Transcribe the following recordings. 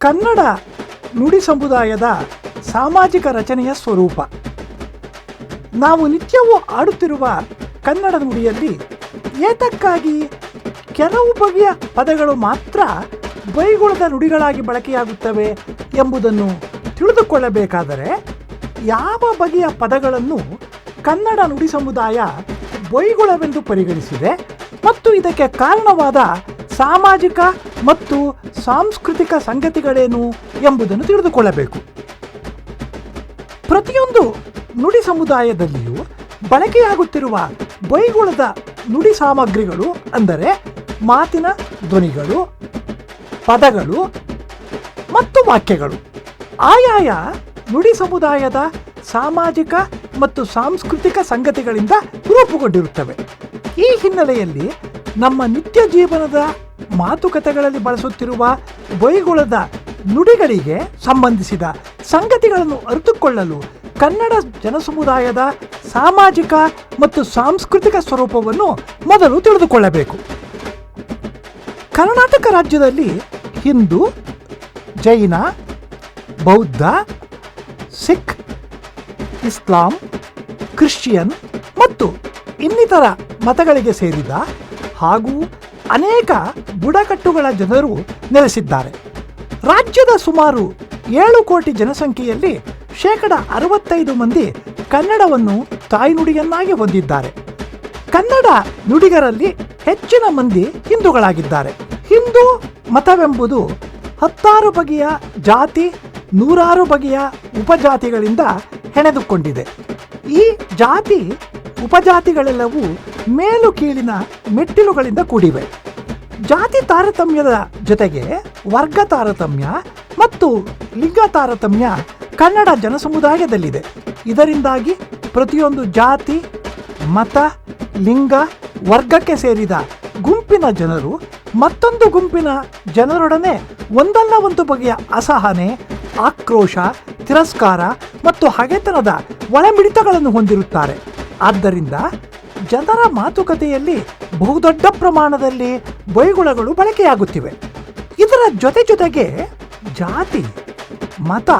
ಕನ್ನಡ ನುಡಿ ಸಮುದಾಯದ ಸಾಮಾಜಿಕ ರಚನೆಯ ಸ್ವರೂಪ. ನಾವು ನಿತ್ಯವೂ ಆಡುತ್ತಿರುವ ಕನ್ನಡ ನುಡಿಯಲ್ಲಿ ಏತಕ್ಕಾಗಿ ಕೆಲವು ಬಗೆಯ ಪದಗಳು ಮಾತ್ರ ಬೈಗುಳದ ನುಡಿಗಳಾಗಿ ಬಳಕೆಯಾಗುತ್ತವೆ ಎಂಬುದನ್ನು ತಿಳಿದುಕೊಳ್ಳಬೇಕಾದರೆ ಯಾವ ಬಗೆಯ ಪದಗಳನ್ನು ಕನ್ನಡ ನುಡಿ ಸಮುದಾಯ ಬೈಗುಳವೆಂದು ಪರಿಗಣಿಸಿದೆ ಮತ್ತು ಇದಕ್ಕೆ ಕಾರಣವಾದ ಸಾಮಾಜಿಕ ಮತ್ತು ಸಾಂಸ್ಕೃತಿಕ ಸಂಗತಿಗಳೇನು ಎಂಬುದನ್ನು ತಿಳಿದುಕೊಳ್ಳಬೇಕು. ಪ್ರತಿಯೊಂದು ನುಡಿ ಸಮುದಾಯದಲ್ಲಿಯೂ ಬಳಕೆಯಾಗುತ್ತಿರುವ ಬೈಗುಳದ ನುಡಿ ಸಾಮಗ್ರಿಗಳು ಅಂದರೆ ಮಾತಿನ ಧ್ವನಿಗಳು, ಪದಗಳು ಮತ್ತು ವಾಕ್ಯಗಳು. ಆಯಾಯ ನುಡಿ ಸಮುದಾಯದ ಸಾಮಾಜಿಕ ಮತ್ತು ಸಾಂಸ್ಕೃತಿಕ ಸಂಗತಿಗಳಿಂದ ರೂಪುಗೊಂಡಿರುತ್ತವೆ. ಈ ಹಿನ್ನೆಲೆಯಲ್ಲಿ ನಮ್ಮ ನಿತ್ಯ ಜೀವನದ ಮಾತುಕತೆಗಳಲ್ಲಿ ಬಳಸುತ್ತಿರುವ ಬೈಗುಳದ ನುಡಿಗಳಿಗೆ ಸಂಬಂಧಿಸಿದ ಸಂಗತಿಗಳನ್ನು ಅರಿತುಕೊಳ್ಳಲು ಕನ್ನಡ ಜನಸಮುದಾಯದ ಸಾಮಾಜಿಕ ಮತ್ತು ಸಾಂಸ್ಕೃತಿಕ ಸ್ವರೂಪವನ್ನು ಮೊದಲು ತಿಳಿದುಕೊಳ್ಳಬೇಕು. ಕರ್ನಾಟಕ ರಾಜ್ಯದಲ್ಲಿ ಹಿಂದೂ, ಜೈನ, ಬೌದ್ಧ, ಸಿಖ್, ಇಸ್ಲಾಂ, ಕ್ರಿಶ್ಚಿಯನ್ ಮತ್ತು ಇನ್ನಿತರ ಮತಗಳಿಗೆ ಸೇರಿದ ಹಾಗೂ ಅನೇಕ ಬುಡಕಟ್ಟುಗಳ ಜನರು ನೆಲೆಸಿದ್ದಾರೆ. ರಾಜ್ಯದ ಸುಮಾರು ಏಳು ಕೋಟಿ ಜನಸಂಖ್ಯೆಯಲ್ಲಿ ಶೇಕಡ ಅರವತ್ತೈದು ಮಂದಿ ಕನ್ನಡವನ್ನು ತಾಯ್ನುಡಿಯನ್ನಾಗಿ ಹೊಂದಿದ್ದಾರೆ. ಕನ್ನಡ ನುಡಿಗರಲ್ಲಿ ಹೆಚ್ಚಿನ ಮಂದಿ ಹಿಂದೂಗಳಾಗಿದ್ದಾರೆ. ಹಿಂದೂ ಮತವೆಂಬುದು ಹತ್ತಾರು ಬಗೆಯ ಜಾತಿ, ನೂರಾರು ಬಗೆಯ ಉಪಜಾತಿಗಳಿಂದ ಹೆಣೆದುಕೊಂಡಿದೆ. ಈ ಜಾತಿ ಉಪಜಾತಿಗಳೆಲ್ಲವೂ ಮೇಲು ಕೀಳಿನ ಮೆಟ್ಟಿಲುಗಳಿಂದ ಕೂಡಿವೆ. ಜಾತಿ ತಾರತಮ್ಯದ ಜೊತೆಗೆ ವರ್ಗ ತಾರತಮ್ಯ ಮತ್ತು ಲಿಂಗ ತಾರತಮ್ಯ ಕನ್ನಡ ಜನಸಮುದಾಯದಲ್ಲಿದೆ. ಇದರಿಂದಾಗಿ ಪ್ರತಿಯೊಂದು ಜಾತಿ, ಮತ, ಲಿಂಗ ವರ್ಗಕ್ಕೆ ಸೇರಿದ ಗುಂಪಿನ ಜನರು ಮತ್ತೊಂದು ಗುಂಪಿನ ಜನರೊಡನೆ ಒಂದಲ್ಲ ಒಂದು ಬಗೆಯ ಅಸಹನೆ, ಆಕ್ರೋಶ, ತಿರಸ್ಕಾರ ಮತ್ತು ಹಗೆತನದ ಒಳಮಿಡಿತಗಳನ್ನು ಹೊಂದಿರುತ್ತಾರೆ. ಆದ್ದರಿಂದ ಜನರ ಮಾತುಕತೆಯಲ್ಲಿ ಬಹುದೊಡ್ಡ ಪ್ರಮಾಣದಲ್ಲಿ ಬೈಗುಳಗಳು ಬಳಕೆಯಾಗುತ್ತಿವೆ. ಇದರ ಜೊತೆ ಜೊತೆಗೆ ಜಾತಿ, ಮತ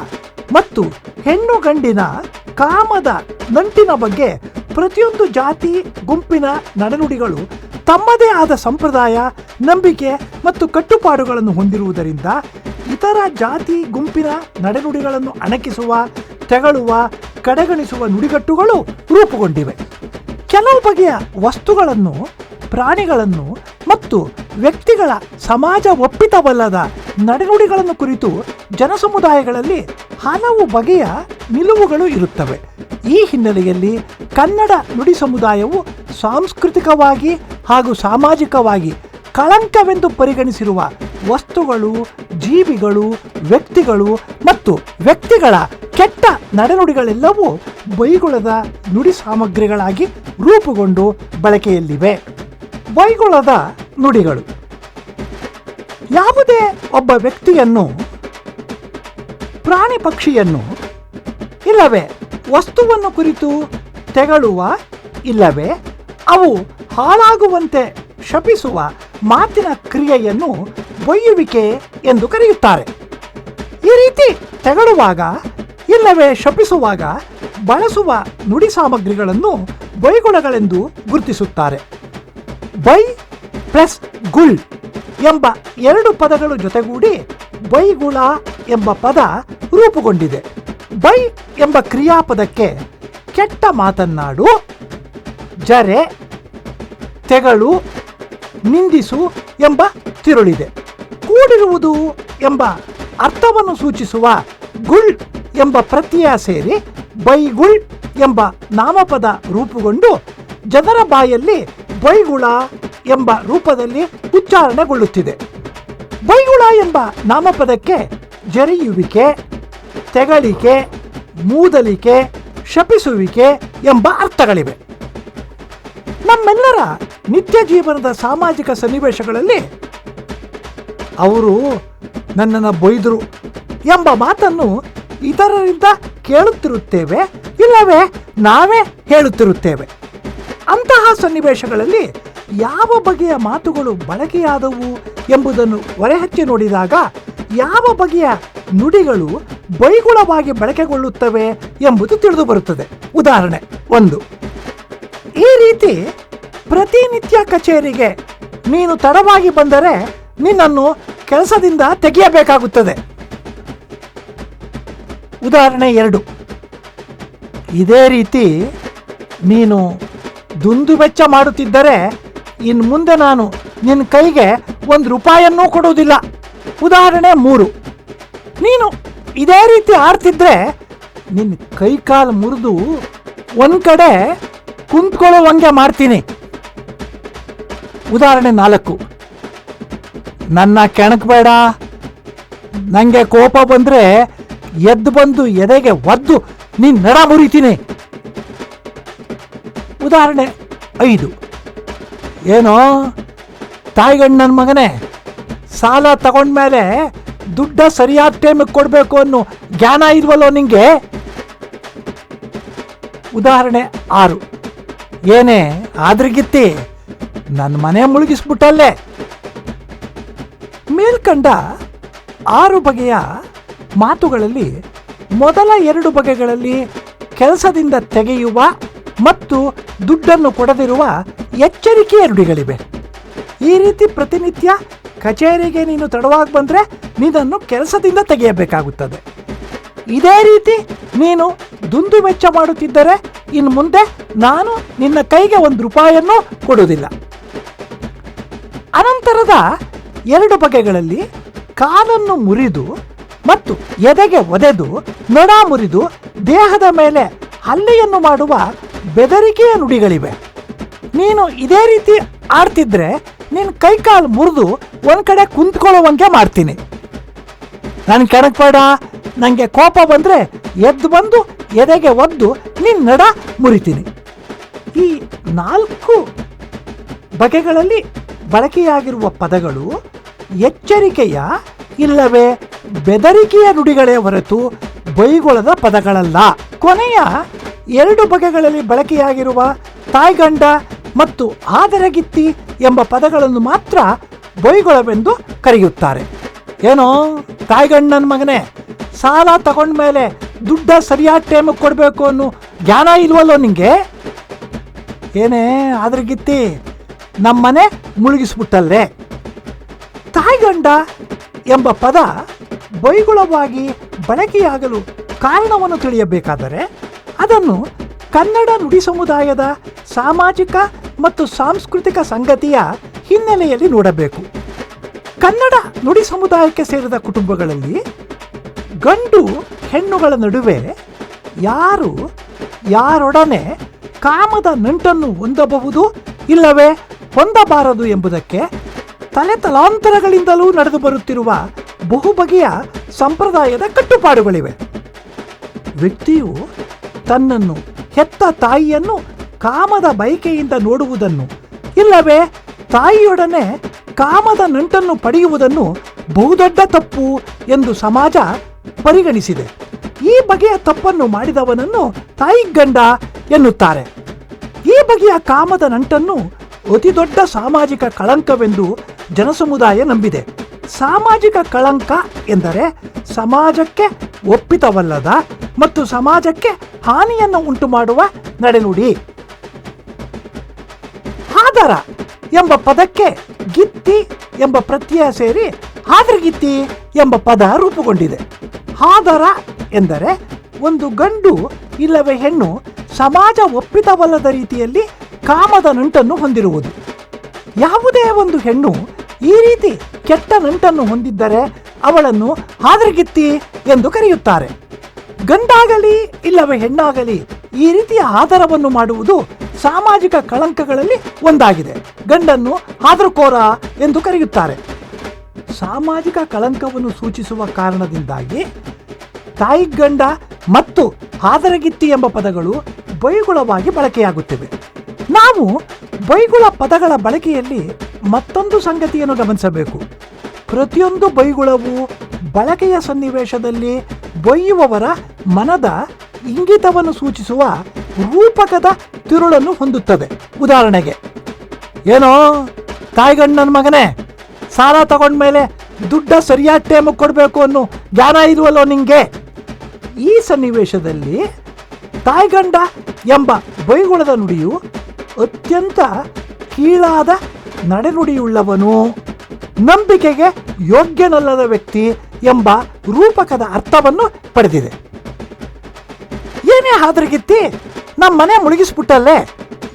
ಮತ್ತು ಹೆಣ್ಣು ಗಂಡಿನ ಕಾಮದ ನಂಟಿನ ಬಗ್ಗೆ ಪ್ರತಿಯೊಂದು ಜಾತಿ, ಗುಂಪಿನ ನಡೆನುಡಿಗಳು ತಮ್ಮದೇ ಆದ ಸಂಪ್ರದಾಯ, ನಂಬಿಕೆ ಮತ್ತು ಕಟ್ಟುಪಾಡುಗಳನ್ನು ಹೊಂದಿರುವುದರಿಂದ ಇತರ ಜಾತಿ, ಗುಂಪಿನ ನಡೆನುಡಿಗಳನ್ನು ಅಣಕಿಸುವ, ತೆಗಳುವ, ಕಡೆಗಣಿಸುವ ನುಡಿಗಟ್ಟುಗಳು ರೂಪುಗೊಂಡಿವೆ. ಕೆಲವು ಬಗೆಯ ವಸ್ತುಗಳನ್ನು, ಪ್ರಾಣಿಗಳನ್ನು ಮತ್ತು ವ್ಯಕ್ತಿಗಳ ಸಮಾಜ ಒಪ್ಪಿತವಲ್ಲದ ನಡೆನುಡಿಗಳನ್ನು ಕುರಿತು ಜನಸಮುದಾಯಗಳಲ್ಲಿ ಹಲವು ಬಗೆಯ ನಿಲುವುಗಳು ಇರುತ್ತವೆ. ಈ ಹಿನ್ನೆಲೆಯಲ್ಲಿ ಕನ್ನಡ ನುಡಿ ಸಮುದಾಯವು ಸಾಂಸ್ಕೃತಿಕವಾಗಿ ಹಾಗೂ ಸಾಮಾಜಿಕವಾಗಿ ಕಳಂಕವೆಂದು ಪರಿಗಣಿಸಿರುವ ವಸ್ತುಗಳು, ಜೀವಿಗಳು, ವ್ಯಕ್ತಿಗಳು ಮತ್ತು ವ್ಯಕ್ತಿಗಳ ಕೆಟ್ಟ ನಡೆನುಡಿಗಳೆಲ್ಲವೂ ಬೈಗುಳದ ನುಡಿ ಸಾಮಗ್ರಿಗಳಾಗಿ ರೂಪುಗೊಂಡು ಬಳಕೆಯಲ್ಲಿವೆ. ಬೈಗುಳದ ನುಡಿಗಳು. ಯಾವುದೇ ಒಬ್ಬ ವ್ಯಕ್ತಿಯನ್ನು, ಪ್ರಾಣಿ ಪಕ್ಷಿಯನ್ನು ಇಲ್ಲವೇ, ವಸ್ತುವನ್ನು ಕುರಿತು ತೆಗಳುವ ಇಲ್ಲವೇ, ಅವು ಹಾಳಾಗುವಂತೆ ಶಪಿಸುವ ಮಾತಿನ ಕ್ರಿಯೆಯನ್ನು ಬೊಯ್ಯುವಿಕೆ ಎಂದು ಕರೆಯುತ್ತಾರೆ. ಈ ರೀತಿ ತೆಗಳುವಾಗ, ಇಲ್ಲವೇ ಶಪಿಸುವಾಗ ಬಳಸುವ ನುಡಿ ಸಾಮಗ್ರಿಗಳನ್ನು ಬೈಗುಳಗಳೆಂದು ಗುರುತಿಸುತ್ತಾರೆ. ಬೈ ಪ್ಲಸ್ ಗುಳ್ ಎಂಬ ಎರಡು ಪದಗಳು ಜೊತೆಗೂಡಿ ಬೈಗುಳ ಎಂಬ ಪದ ರೂಪುಗೊಂಡಿದೆ. ಬೈ ಎಂಬ ಕ್ರಿಯಾಪದಕ್ಕೆ ಕೆಟ್ಟ ಮಾತನ್ನಾಡು, ಜರೆ, ತೆಗಳು, ನಿಂದಿಸು ಎಂಬ ತಿರುಳಿದೆ. ಕೂಡಿರುವುದು ಎಂಬ ಅರ್ಥವನ್ನು ಸೂಚಿಸುವ ಗುಳ್ ಎಂಬ ಪ್ರತ್ಯಯ ಸೇರಿ ಬೈಗುಳ್ ಎಂಬ ನಾಮಪದ ರೂಪುಗೊಂಡು ಜನರ ಬಾಯಲ್ಲಿ ಬೈಗುಳ ಎಂಬ ರೂಪದಲ್ಲಿ ಉಚ್ಚಾರಣೆಗೊಳ್ಳುತ್ತಿದೆ. ಬೈಗುಳ ಎಂಬ ನಾಮಪದಕ್ಕೆ ಜರಿಯುವಿಕೆ, ತೆಗಳಿಕೆ, ಮೂದಲಿಕೆ, ಶಪಿಸುವಿಕೆ ಎಂಬ ಅರ್ಥಗಳಿವೆ. ನಮ್ಮೆಲ್ಲರ ನಿತ್ಯ ಜೀವನದ ಸಾಮಾಜಿಕ ಸನ್ನಿವೇಶಗಳಲ್ಲಿ ಅವರು ನನ್ನನ್ನು ಬೈದರು ಎಂಬ ಮಾತನ್ನು ಇತರರಿಂದ ಕೇಳುತ್ತಿರುತ್ತೇವೆ. ಇಲ್ಲವೇ? ನಾವೇ ಹೇಳುತ್ತಿರುತ್ತೇವೆ. ಅಂತಹ ಸನ್ನಿವೇಶಗಳಲ್ಲಿ ಯಾವ ಬಗೆಯ ಮಾತುಗಳು ಬಳಕೆಯಾದವು ಎಂಬುದನ್ನು ಹೊರಹಚ್ಚಿ ನೋಡಿದಾಗ ಯಾವ ಬಗೆಯ ನುಡಿಗಳು ಬೈಗುಳವಾಗಿ ಬಳಕೆಗೊಳ್ಳುತ್ತವೆ ಎಂಬುದು ತಿಳಿದು ಬರುತ್ತದೆ. ಉದಾಹರಣೆ ಒಂದು. ಈ ರೀತಿ ಪ್ರತಿನಿತ್ಯ ಕಚೇರಿಗೆ ನೀನು ತಡವಾಗಿ ಬಂದರೆ ನಿನ್ನನ್ನು ಕೆಲಸದಿಂದ ತೆಗೆಯಬೇಕಾಗುತ್ತದೆ. ಉದಾಹರಣೆ ಎರಡು. ಇದೇ ರೀತಿ ನೀನು ದುಂದುವೆಚ್ಚ ಮಾಡುತ್ತಿದ್ದರೆ ಇನ್ನು ಮುಂದೆ ನಾನು ನಿನ್ನ ಕೈಗೆ ಒಂದು ರೂಪಾಯನ್ನೂ ಕೊಡುವುದಿಲ್ಲ. ಉದಾಹರಣೆ ಮೂರು. ನೀನು ಇದೇ ರೀತಿ ಆಡ್ತಿದ್ರೆ ನಿನ್ನ ಕೈ ಕಾಲು ಮುರಿದು ಒಂದು ಕಡೆ ಕುಂತ್ಕೊಳ್ಳುವಂಗೆ ಮಾಡ್ತೀನಿ. ಉದಾಹರಣೆ ನಾಲ್ಕು. ನನ್ನ ಕೆಣಕಬೇಡ ನನಗೆ ಕೋಪ ಬಂದರೆ ಎದ್ದು ಬಂದು ಎದೆಗೆ ಒದ್ದು ನೀನು ನರ ಮುರಿತೀನಿ. ಉದಾಹರಣೆ ಐದು. ಏನೋ ತಾಯಿಗಣ್ಣನ ಮಗನೇ, ಸಾಲ ತಗೊಂಡ್ಮೇಲೆ ದುಡ್ಡ ಸರಿಯಾದ ಟೈಮಿಗೆ ಕೊಡಬೇಕು ಅನ್ನೋ ಜ್ಞಾನ ಇಲ್ವಲ್ಲೋ ನಿಂಗೆ? ಉದಾಹರಣೆ ಆರು. ಏನೇ ಆದ್ರಿಗಿತ್ತಿ ನನ್ನ ಮನೆ ಮುಳುಗಿಸ್ಬಿಟ್ಟಲ್ಲೇ. ಮೇಲ್ಕಂಡ ಆರು ಬಗೆಯ ಮಾತುಗಳಲ್ಲಿ ಮೊದಲ ಎರಡು ಬಗೆಗಳಲ್ಲಿ ಕೆಲಸದಿಂದ ತೆಗೆಯುವ ಮತ್ತು ದುಡ್ಡನ್ನು ಕೊಡದಿರುವ ಎಚ್ಚರಿಕೆಯ ನುಡಿಗಳಿವೆ ಈ ರೀತಿ ಪ್ರತಿನಿತ್ಯ ಕಚೇರಿಗೆ ನೀನು ತಡವಾಗಿ ಬಂದರೆ ನಿನ್ನನ್ನು ಕೆಲಸದಿಂದ ತೆಗೆಯಬೇಕಾಗುತ್ತದೆ. ಇದೇ ರೀತಿ ನೀನು ದುಂದು ವೆಚ್ಚ ಮಾಡುತ್ತಿದ್ದರೆ ಇನ್ನು ಮುಂದೆ ನಾನು ನಿನ್ನ ಕೈಗೆ ಒಂದು ರೂಪಾಯನ್ನು ಕೊಡುವುದಿಲ್ಲ. ಅನಂತರದ ಎರಡು ಬಗೆಗಳಲ್ಲಿ ಕಾಲನ್ನು ಮುರಿದು ಮತ್ತು ಎದೆಗೆ ಒದೆದು ನಡ ಮುರಿದು, ದೇಹದ ಮೇಲೆ ಹಲ್ಲೆಯನ್ನು ಮಾಡುವ ಬೆದರಿಕೆಯ ನುಡಿಗಳಿವೆ. ನೀನು ಇದೇ ರೀತಿ ಆಡ್ತಿದ್ರೆ ನಿನ್ನ ಕೈಕಾಲು ಮುರಿದು ಒಂದು ಕಡೆ ಕುಂತ್ಕೊಳ್ಳುವಂಗೆ ಮಾಡ್ತೀನಿ. ನಾನು ಕೆಣಕ್ಬೇಡ ನನಗೆ ಕೋಪ ಬಂದರೆ ಎದ್ದು ಬಂದು, ಎದೆಗೆ ಒದ್ದು ನಿನ್ನ ನಡ ಮುರಿತೀನಿ. ಈ ನಾಲ್ಕು ಬಗೆಗಳಲ್ಲಿ ಬಳಕೆಯಾಗಿರುವ ಪದಗಳು ಎಚ್ಚರಿಕೆಯ ಇಲ್ಲವೇ? ಬೆದರಿಕೆಯ ನುಡಿಗಳೇ ಹೊರತು ಬೈಗೊಳದ ಪದಗಳಲ್ಲ. ಕೊನೆಯ ಎರಡು ಬಗೆಗಳಲ್ಲಿ ಬಳಕೆಯಾಗಿರುವ ತಾಯ್ಗಂಡ ಮತ್ತು ಆದರಗಿತ್ತಿ ಎಂಬ ಪದಗಳನ್ನು ಮಾತ್ರ ಬೈಗೊಳವೆಂದು ಕರೆಯುತ್ತಾರೆ. ಏನೋ? ತಾಯ್ಗಂಡನ ಮಗನೇ, ಸಾಲ ತಗೊಂಡ್ಮೇಲೆ ದುಡ್ಡ ಸರಿಯಾದ ಟೈಮಿಗೆ ಕೊಡಬೇಕು ಅನ್ನೋ ಜ್ಞಾನ ಇಲ್ವಲ್ಲೋ ನಿಂಗೆ? ಏನೇ ಆದರಗಿತ್ತಿ, ನಮ್ಮನೆ ಮುಳುಗಿಸ್ಬಿಟ್ಟಲ್ಲೇ ತಾಯ್ಗಂಡ ಎಂಬ ಪದ ಬೈಗುಳವಾಗಿ ಬಳಕೆಯಾಗಲು ಕಾರಣವನ್ನು ತಿಳಿಯಬೇಕಾದರೆ ಅದನ್ನು ಕನ್ನಡ ನುಡಿ ಸಮುದಾಯದ ಸಾಮಾಜಿಕ ಮತ್ತು ಸಾಂಸ್ಕೃತಿಕ ಸಂಗತಿಯ ಹಿನ್ನೆಲೆಯಲ್ಲಿ ನೋಡಬೇಕು. ಕನ್ನಡ ನುಡಿ ಸಮುದಾಯಕ್ಕೆ ಸೇರಿದ ಕುಟುಂಬಗಳಲ್ಲಿ ಗಂಡು ಹೆಣ್ಣುಗಳ ನಡುವೆ ಯಾರು ಯಾರೊಡನೆ ಕಾಮದ ನಂಟನ್ನು ಹೊಂದಬಹುದು ಇಲ್ಲವೇ ಹೊಂದಬಾರದು ಎಂಬುದಕ್ಕೆ ತಲೆ ತಲಾಂತರಗಳಿಂದಲೂ ನಡೆದು ಬರುತ್ತಿರುವ ಬಹುಬಗೆಯ ಸಂಪ್ರದಾಯದ ಕಟ್ಟುಪಾಡುಗಳಿವೆ. ವ್ಯಕ್ತಿಯು ತನ್ನನ್ನು ಹೆತ್ತ ತಾಯಿಯನ್ನು ಕಾಮದ ಬಯಕೆಯಿಂದ ನೋಡುವುದನ್ನು ಇಲ್ಲವೇ ತಾಯಿಯೊಡನೆ ಕಾಮದ ನಂಟನ್ನು ಪಡೆಯುವುದನ್ನು ಬಹುದೊಡ್ಡ ತಪ್ಪು ಎಂದು ಸಮಾಜ ಪರಿಗಣಿಸಿದೆ. ಈ ಬಗೆಯ ತಪ್ಪನ್ನು ಮಾಡಿದವನನ್ನು ತಾಯಿ ಗಂಡ ಎನ್ನುತ್ತಾರೆ. ಈ ಬಗೆಯ ಕಾಮದ ನಂಟನ್ನು ಅತಿ ದೊಡ್ಡ ಸಾಮಾಜಿಕ ಕಳಂಕವೆಂದು ಜನಸಮುದಾಯ ನಂಬಿದೆ. ಸಾಮಾಜಿಕ ಕಳಂಕ ಎಂದರೆ ಸಮಾಜಕ್ಕೆ ಒಪ್ಪಿತವಲ್ಲದ ಮತ್ತು ಸಮಾಜಕ್ಕೆ ಹಾನಿಯನ್ನು ಉಂಟು ಮಾಡುವ ನಡೆನುಡಿ. ಆದರ ಎಂಬ ಪದಕ್ಕೆ ಗಿತ್ತಿ ಎಂಬ ಪ್ರತ್ಯಯ ಸೇರಿ ಹಾದ್ರಗಿತ್ತಿ ಎಂಬ ಪದ ರೂಪುಗೊಂಡಿದೆ. ಹಾದರ ಎಂದರೆ ಒಂದು ಗಂಡು ಇಲ್ಲವೇ ಹೆಣ್ಣು ಸಮಾಜ ಒಪ್ಪಿತವಲ್ಲದ ರೀತಿಯಲ್ಲಿ ಕಾಮದ ನಂಟನ್ನು ಹೊಂದಿರುವುದು. ಯಾವುದೇ ಒಂದು ಹೆಣ್ಣು ಈ ರೀತಿ ಕೆಟ್ಟ ನಂಟನ್ನು ಹೊಂದಿದ್ದರೆ ಅವಳನ್ನು ಹಾದ್ರಗಿತ್ತಿ ಎಂದು ಕರೆಯುತ್ತಾರೆ. ಗಂಡಾಗಲಿ ಇಲ್ಲವೇ ಹೆಣ್ಣಾಗಲಿ, ಈ ರೀತಿಯ ಆಧಾರವನ್ನು ಮಾಡುವುದು ಸಾಮಾಜಿಕ ಕಳಂಕಗಳಲ್ಲಿ ಒಂದಾಗಿದೆ. ಗಂಡನ್ನು ಹಾದ್ರಕೋರ ಎಂದು ಕರೆಯುತ್ತಾರೆ. ಸಾಮಾಜಿಕ ಕಳಂಕವನ್ನು ಸೂಚಿಸುವ ಕಾರಣದಿಂದಾಗಿ ತಾಯಿ, ಗಂಡ ಮತ್ತು ಹಾದರಗಿತ್ತಿ ಎಂಬ ಪದಗಳು ಬೈಗುಳವಾಗಿ ಬಳಕೆಯಾಗುತ್ತಿವೆ. ನಾವು ಬೈಗುಳ ಪದಗಳ ಬಳಕೆಯಲ್ಲಿ ಮತ್ತೊಂದು ಸಂಗತಿಯನ್ನು ಗಮನಿಸಬೇಕು. ಪ್ರತಿಯೊಂದು ಬೈಗುಳವು ಬಳಕೆಯ ಸನ್ನಿವೇಶದಲ್ಲಿ ಬೈಯುವವರ ಮನದ ಇಂಗಿತವನ್ನು ಸೂಚಿಸುವ ರೂಪಕದ ತಿರುಳನ್ನು ಹೊಂದುತ್ತದೆ. ಉದಾಹರಣೆಗೆ, ಏನೋ ತಾಯಿಗಣ್ಣನ ಮಗನೇ, ಸಾಲ ತಗೊಂಡ್ಮೇಲೆ ದುಡ್ಡ ಸರಿಯಾದ ಟೈಮಿಗೆ ಕೊಡಬೇಕು ಅನ್ನೋ ಜ್ಞಾನ ಇರುವಲ್ಲೋ ನಿಮಗೆ ಈ ಸನ್ನಿವೇಶದಲ್ಲಿ ತಾಯ್ಗಂಡ ಎಂಬ ಬೈಗುಳದ ನುಡಿಯು ಅತ್ಯಂತ ಕೀಳಾದ ನಡೆನುಡಿಯುಳ್ಳವನು. ನಂಬಿಕೆಗೆ ಯೋಗ್ಯನಲ್ಲದ ವ್ಯಕ್ತಿ ಎಂಬ ರೂಪಕದ ಅರ್ಥವನ್ನು ಪಡೆದಿದೆ. ಏನೇ ಹಾದರಗಿತ್ತಿ ನಮ್ಮ ಮನೆ ಮುಳುಗಿಸ್ಬಿಟ್ಟಲ್ಲೇ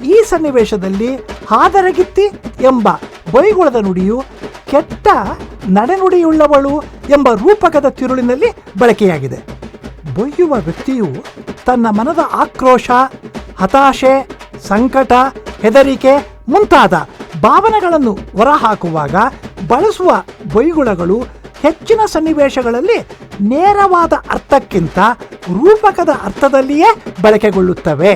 ಈ ಸನ್ನಿವೇಶದಲ್ಲಿ ಹಾದರಗಿತ್ತಿ ಎಂಬ ಬೈಗುಳದ ನುಡಿಯು ಕೆಟ್ಟ ನಡೆನುಡಿಯುಳ್ಳವಳು ಎಂಬ ರೂಪಕದ ತಿರುಳಿನಲ್ಲಿ ಬಳಕೆಯಾಗಿದೆ. ಬೊಯ್ಯುವ ವ್ಯಕ್ತಿಯು ತನ್ನ ಮನದ ಆಕ್ರೋಶ, ಹತಾಶೆ, ಸಂಕಟ, ಹೆದರಿಕೆ ಮುಂತಾದ ಭಾವನೆಗಳನ್ನು ಹೊರಹಾಕುವಾಗ ಬಳಸುವ ಬೈಗುಳಗಳು ಹೆಚ್ಚಿನ ಸನ್ನಿವೇಶಗಳಲ್ಲಿ ನೇರವಾದ ಅರ್ಥಕ್ಕಿಂತ ರೂಪಕದ ಅರ್ಥದಲ್ಲಿಯೇ ಬಳಕೆಗೊಳ್ಳುತ್ತವೆ.